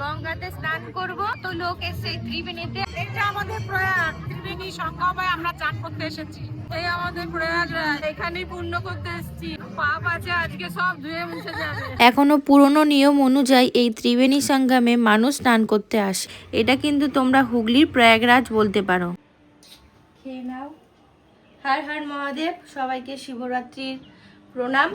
গঙ্গাতে স্নান করব। তো লোক এসে ত্রিবেণীতে। এটা আমাদের প্রয়াগ। ত্রিবেণী সংগমে আমরা চান করতে এসেছি। এই আমাদের প্রয়াগরাজ। এখানেই পূর্ণ করতে এসেছি। পাপ আছে আজকে সব ধুয়ে মুছে যাবে। এখনও পুরনো নিয়ম অনুযায়ী এই ত্রিবেণী সঙ্গমে মানুষ স্নান করতে আসে। এটা কিন্তু তোমরা হুগলির প্রয়াগরাজ বলতে পারো। খেয়ে নাও। হর হর মহাদেব। সবাইকে শিবরাত্রির প্রণাম।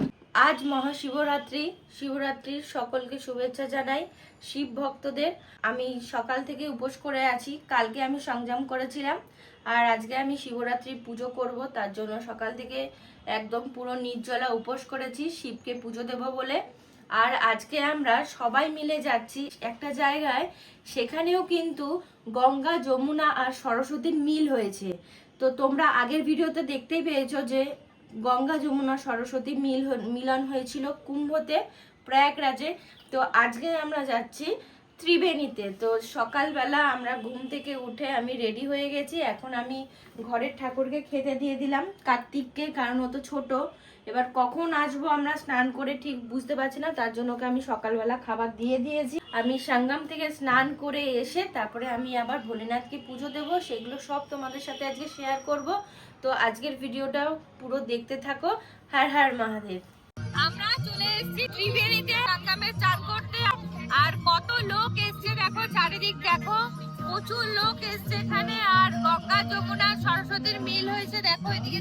আজ মহাশিবরাত্রি। শিবরাত্রির সকলকে শুভেচ্ছা জানাই শিব ভক্তদের। আমি সকাল থেকে উপোস করে আছি। কালকে আমি সংযম করেছিলাম। আর আজকে আমি শিবরাত্রির পুজো করব। তার জন্য সকাল থেকে একদম পুরো নির্জলা উপোস করেছি। শিবকে পুজো দেব বলে। আর আজকে আমরা সবাই মিলে যাচ্ছি একটা জায়গায়। সেখানেও কিন্তু গঙ্গা, যমুনা আর সরস্বতীর মিল হয়েছে। তো তোমরা আগের ভিডিওতে দেখতেই পেয়েছ যে গঙ্গা, যমুনা, সরস্বতী মিল মিলন হয়েছিল কুম্ভতে, প্রয়াগরাজে। তো আজকে আমরা যাচ্ছি ত্রিবেণীতে। তো সকালবেলা আমরা ঘুম থেকে উঠে আমি রেডি হয়ে গেছি। এখন আমি ঘরের ঠাকুরকে খেতে দিয়ে দিলাম কার্তিককে, কারণ ও তো ছোট। এবার কখন আসব আমরা স্নান করে ঠিক বুঝতে পারছি না, তার জন্য আমি সকালবেলা খাবার দিয়ে দিয়েছি। আমি সঙ্গম থেকে স্নান করে এসে তারপরে আমি আবার ভোলেনাথকে পুজো দেবো, সেগুলো সব তোমাদের সাথে আজকে শেয়ার করব। তো আজকের ভিডিওটাও পুরো দেখতে থাকো। হার হার মহাদেব। আমরা চলে এসেছি ত্রিবেণীতে সঙ্গমে করতে। আর কত লোক এসছে দেখো, চারিদিক দেখো। প্রচুর লোক এসছে এখানে আর গঙ্গা যমুনা সরস্বতীর মিল হয়েছে দেখো এদিকে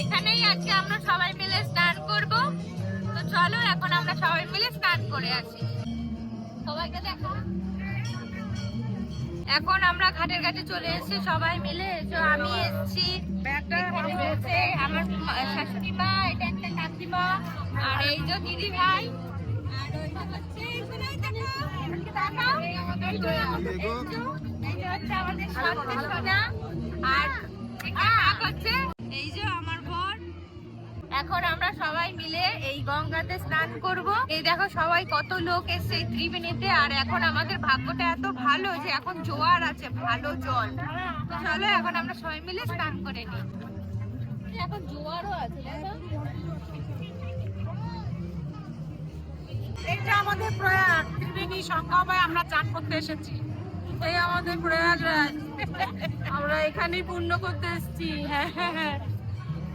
এখানেই আজকে আমরা সবাই মিলে স্নান করব। তো চলো এখন আমরা সবাই মিলে স্নান করে আসি। সবাইকে দেখো। এখন আমরা ঘাটের কাছে চলে এসেছি সবাই মিলে তো আমি এসেছি। আমার শাশুড়ি মা এটা একটা কাকিমা আর এই যে দিদি ভাই। আর এই যে আমার এখন আমরা সবাই মিলে এই গঙ্গাতে স্নান করব। এই দেখো সবাই কত লোক এসছে এই ত্রিবেণীতে, আর এখন আমাদের ভাগ্যটা এত ভালো যে এখন জোয়ার আছে, ভালো জল। তো চলো এখন আমরা সবাই মিলে স্নান করে নিই। এখন জোয়ারও আছে এটা আমাদের প্রয়াগ ত্রিবেণী সংগমে আমরা চান করতে এসেছি। এই আমাদের প্রয়াগরাজ আমরা এখানেই পূর্ণ করতে এসেছি হ্যাঁ হ্যাঁ হ্যাঁ।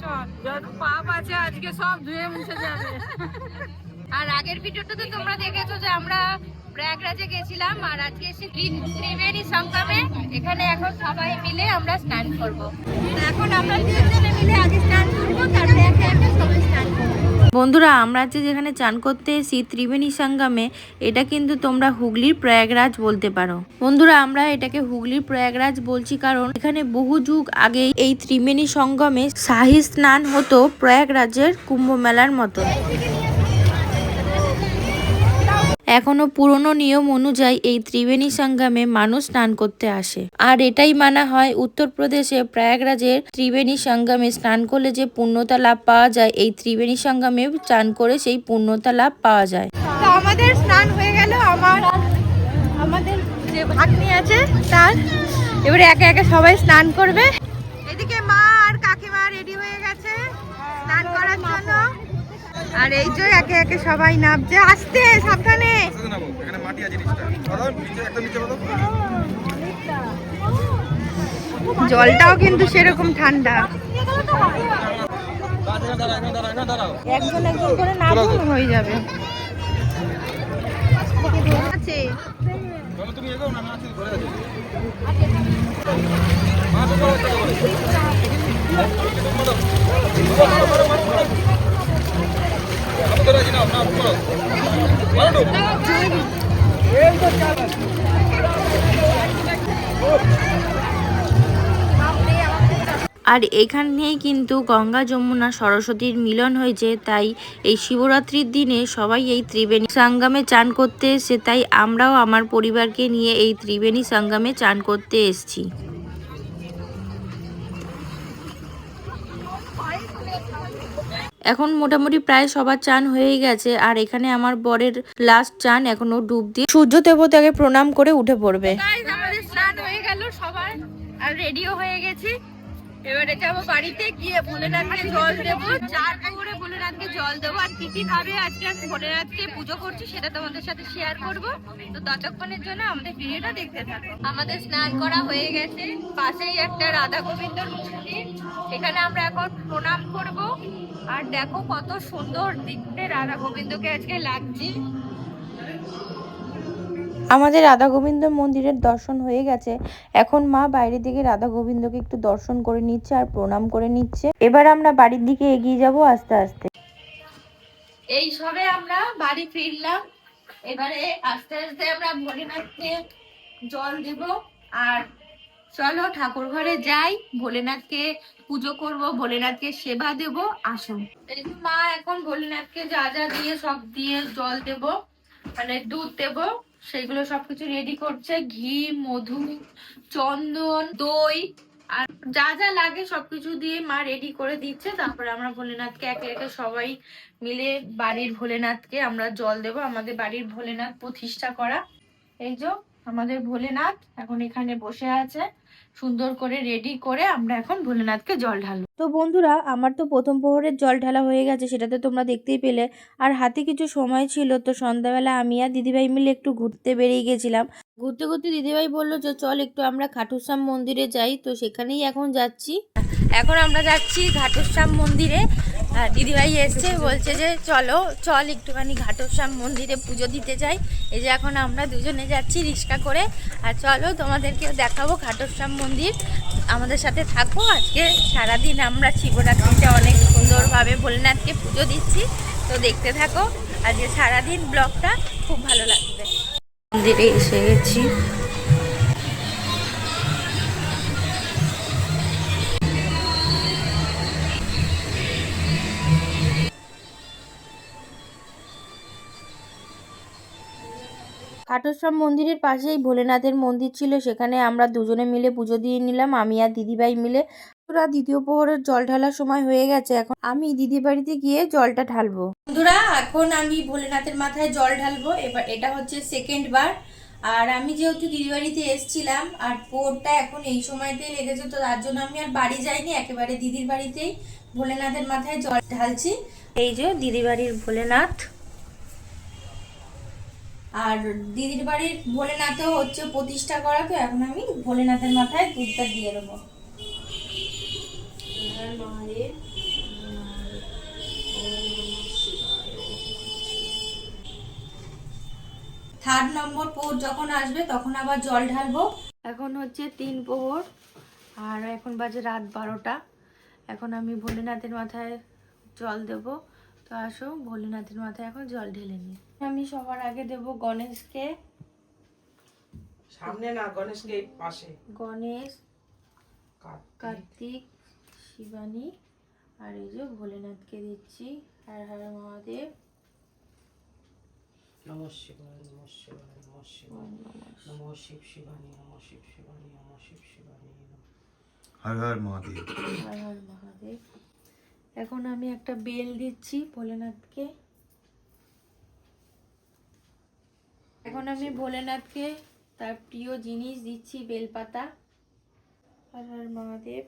চল পাপ আছে আজকে সব ধুয়ে মুছে যাবে। আর আগের ভিডিওটাতে তোমরা দেখেছ যে আমরা প্রয়াগরাজে গেছিলাম, আর আজকে এসে ত্রি- ত্রিবেণী সঙ্গমে এখানে এখন সবাই মিলে আমরা স্নান করব। এখন আমরা তিনজনে মিলে আগে স্নান করব, তারপরে একে একে সবাই স্নান করব। বন্ধুরা, আমরা যে যেখানে চান করতে এসি ত্রিবেণী সঙ্গমে, এটা কিন্তু তোমরা হুগলির প্রয়াগরাজ বলতে পারো। বন্ধুরা, আমরা এটাকে হুগলির প্রয়াগরাজ বলছি কারণ এখানে বহু যুগ আগে এই ত্রিবেণী সঙ্গমে শাহী স্নান হতো প্রয়াগরাজের কুম্ভ মেলার মতো এখনও পুরনো নিয়ম অনুযায়ী এই ত্রিবেণী সঙ্গমে মানুষ স্নান করতে আসে। আর এটাই মানা হয় উত্তরপ্রদেশে প্রয়াগরাজের ত্রিবেণী সঙ্গমে স্নান করলে যে পুণ্যতা লাভ পাওয়া যায়, এই ত্রিবেণী সঙ্গমে চান করে সেই পুণ্যতা লাভ পাওয়া যায়। আমাদের স্নান হয়ে গেল, আমার আমাদের যে ভাগ্নি আছে, তার। এবারে একে একে সবাই স্নান করবে। এদিকে মা আর এই যে একে একে সবাই নামছে। আসতে, সাবধানে। জলটাও কিন্তু সেরকম ঠান্ডা। একজন একজন করে নামুন, হয়ে যাবে। তুমি এগোও না আমি আছি ঘরে আছি মা তো তো করো আমি ধরে আছি না না করো বলো আর এখানেই কিন্তু গঙ্গা, যমুনা, সরস্বতীর মিলন হয়েছে। তাই এই শিবরাত্রির দিনে সবাই এই ত্রিবেণী সঙ্গমে চান করতে এসে তাই আমরাও আমার পরিবারকে নিয়ে এই ত্রিবেণী সঙ্গমে চান করতে এসেছি। এখন মোটামুটি প্রায় সবার চান হয়েই গেছে। আর এখানে আমার বরের লাস্ট চান এখনও ডুব দিয়ে সূর্য দেবতাকে প্রণাম করে উঠে পড়বে। হয়ে আর রেডিও হয়ে গেছি। এবারে যাব বাড়িতে গিয়ে ভোলেনাথকে জল দেবো। চার পুকুরে ভোলেনাথকে জল দেবো। আর কি কি ভাবে আজকে আমি ভোলেনাথকে পুজো করছি, সেটা তোমাদের সাথে শেয়ার করব। তো ততক্ষণের জন্য আমাদের ভিডিওটা দেখতে থাকো। আমাদের স্নান করা হয়ে গেছে। পাশেই একটা রাধা গোবিন্দর মন্দির। এখানে আমরা এখন প্রণাম করব। আর দেখো কত সুন্দর দেখতে রাধা গোবিন্দকে আজকে লাগছে। আমাদের রাধা গোবিন্দ মন্দিরের দর্শন হয়ে গেছে। এখন মা বাইরে থেকে রাধা গোবিন্দকে একটু দর্শন করে নিচ্ছে আর প্রণাম করে নিচ্ছে। এবার আমরা বাড়ির দিকে এগিয়ে যাব আস্তে আস্তে। এই সবে আমরা বাড়ি ফিরলাম। এবারে আস্তে আস্তে আমরা ভোলেনাথকে জল দেব। আর চলো ঠাকুর ঘরে যাই। ভোলেনাথকে পুজো করব, ভোলেনাথকে সেবা দেব, আসুন। মা এখন ভোলেনাথকে যা যা দিয়ে সব দিয়ে জল দেব মানে দুধ দেব। সেগুলো সবকিছু রেডি করছে। ঘি, মধু, চন্দন, দই, আর যা যা লাগে সবকিছু দিয়ে মা রেডি করে দিচ্ছে। তারপরে আমরা ভোলেনাথকে একে একে সবাই মিলে বাড়ির ভোলেনাথকে আমরা জল দেব। আমাদের বাড়ির ভোলেনাথ প্রতিষ্ঠা করা। এই যে আমাদের ভোলেনাথ এখন এখানে বসে আছে। সুন্দর করে রেডি করে আমরা এখন ভোলেনাথকে জল ঢালবো। তো বন্ধুরা, আমার তো প্রথম প্রহরের জল ঢালা হয়ে গেছে, সেটাতে তোমরা দেখতেই পেলে। আর হাতে কিছু সময় ছিল, তো সন্ধ্যাবেলা আমি আর দিদিভাই মিলে একটু ঘুরতে বেরিয়ে গেছিলাম। ঘুরতে ঘুরতে দিদিভাই বলল যে, চল একটু আমরা খাটুশ্যাম মন্দিরে যাই। তো সেখানেই এখন যাচ্ছি। এখন আমরা যাচ্ছি ঘাটশ্যাম মন্দিরে। আর দিদিভাই এসছে, বলছে যে চলো, চল একটুখানি ঘাটশ্যাম মন্দিরে পুজো দিতে যাই। এই যে এখন আমরা দুজনে যাচ্ছি রিক্সা করে। আর চলো, তোমাদেরকেও দেখাবো ঘাটশ্যাম মন্দির। আমাদের সাথে থাকো, আজকে সারাদিন আমরা শিবরাত্রিতে অনেক সুন্দরভাবে ভোলেনাথকে পুজো দিচ্ছি। তো দেখতে থাকো, আজকে সারাদিন ব্লগটা খুব ভালো লাগবে। মন্দিরে এসে গেছি। খাটশ্যাম মন্দিরের পাশেই ভোলেনাথের মন্দির ছিল। সেখানে আমরা দুজনে মিলে পুজো দিয়ে নিলাম, আমি আর দিদিভাই মিলে। পুরা দ্বিতীয় প্রহরের জল ঢালার সময় হয়ে গেছে, এখন আমি দিদি বাড়িতে গিয়ে জলটা ঢালবো। বন্ধুরা, এখন আমি ভোলেনাথের মাথায় জল ঢালবো, এবার এটা হচ্ছে সেকেন্ড বার। আর আমি যেহেতু দিদি বাড়িতে এসছিলাম, আর পোরটা এখন এই সময়তেই লেগেছে, তো তার জন্য আমি আর বাড়ি যাইনি, একেবারে দিদির বাড়িতেই ভোলেনাথের মাথায় জল ঢালছি। এই যে দিদি বাড়ির ভোলেনাথ। আর দিদির বাড়ির ভোলেনাথও হচ্ছে প্রতিষ্ঠা করা তো এখন আমি ভোলেনাথের মাথায় দুধটা দিয়ে দেবো। থার্ড নম্বর পোহর যখন আসবে তখন আবার জল ঢালবো। এখন হচ্ছে তিন পোহর আর এখন বাজে রাত বারোটা। এখন আমি ভোলেনাথের মাথায় জল দেব। তো আসো ভোলেনাথের মাথায় এখন জল ঢেলে নিই আমি সবার আগে দেব গণেশকে। সামনে না গণেশকে পাশে। গণেশ কার্তিক। কার্তিক শিবানী আর এই যে ভোলেনাথকে দিচ্ছি। হর হর মহাদেব। নম শিবায় নম শিবায় নম শিবায়। নম শিব শিবানী নম শিব শিবানী নম শিব শিবানী। হর হর মহাদেব। হর হর মহাদেব। এখন আমি একটা বেল দিচ্ছি ভোলেনাথকে। এখন আমি ভোলেনাথকে তার প্রিয় জিনিস দিচ্ছি বেলপাতা। হর মহাদেব।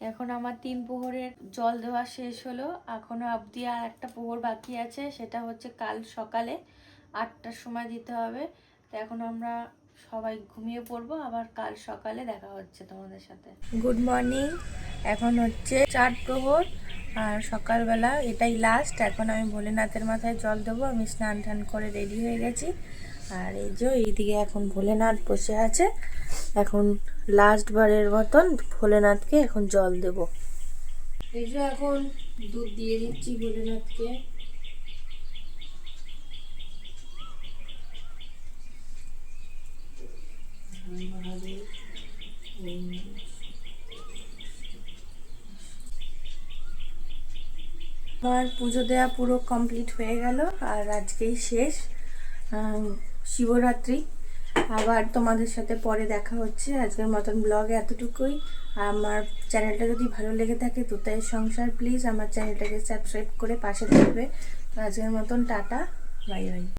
এখন আমার তিন পোহরের জল দেওয়া শেষ হলো। এখনও অবধি আর একটা প্রহর বাকি আছে, সেটা হচ্ছে কাল সকালে আটটার সময় দিতে হবে। তো এখন আমরা সবাই ঘুমিয়ে পড়ব আবার কাল সকালে দেখা হচ্ছে তোমাদের সাথে। গুড মর্নিং এখন হচ্ছে চার প্রহর আর সকালবেলা এটাই লাস্ট এখন আমি ভোলেনাথের মাথায় জল দেবো আমি স্নান টান করে রেডি হয়ে গেছি। আর এই যে এইদিকে এখন ভোলেনাথ বসে আছে। এখন লাস্ট বারের মতন ভোলেনাথকে এখন জল দেব। এই যে এখন দুধ দিয়ে দিচ্ছি ভোলেনাথকে। আমার পুজো দেওয়া পুরো কমপ্লিট হয়ে গেল আর আজকেই শেষ। শিবরাত্রি। আবার তোমাদের সাথে পরে দেখা হচ্ছে। আজকের মতন ব্লগে এতটুকুই। আমার চ্যানেলটা যদি ভালো লেগে থাকে তোতাই সংসার প্লিজ আমার চ্যানেলটাকে সাবস্ক্রাইব করে পাশে থাকবে। আজকের মতন টাটা। Bye bye.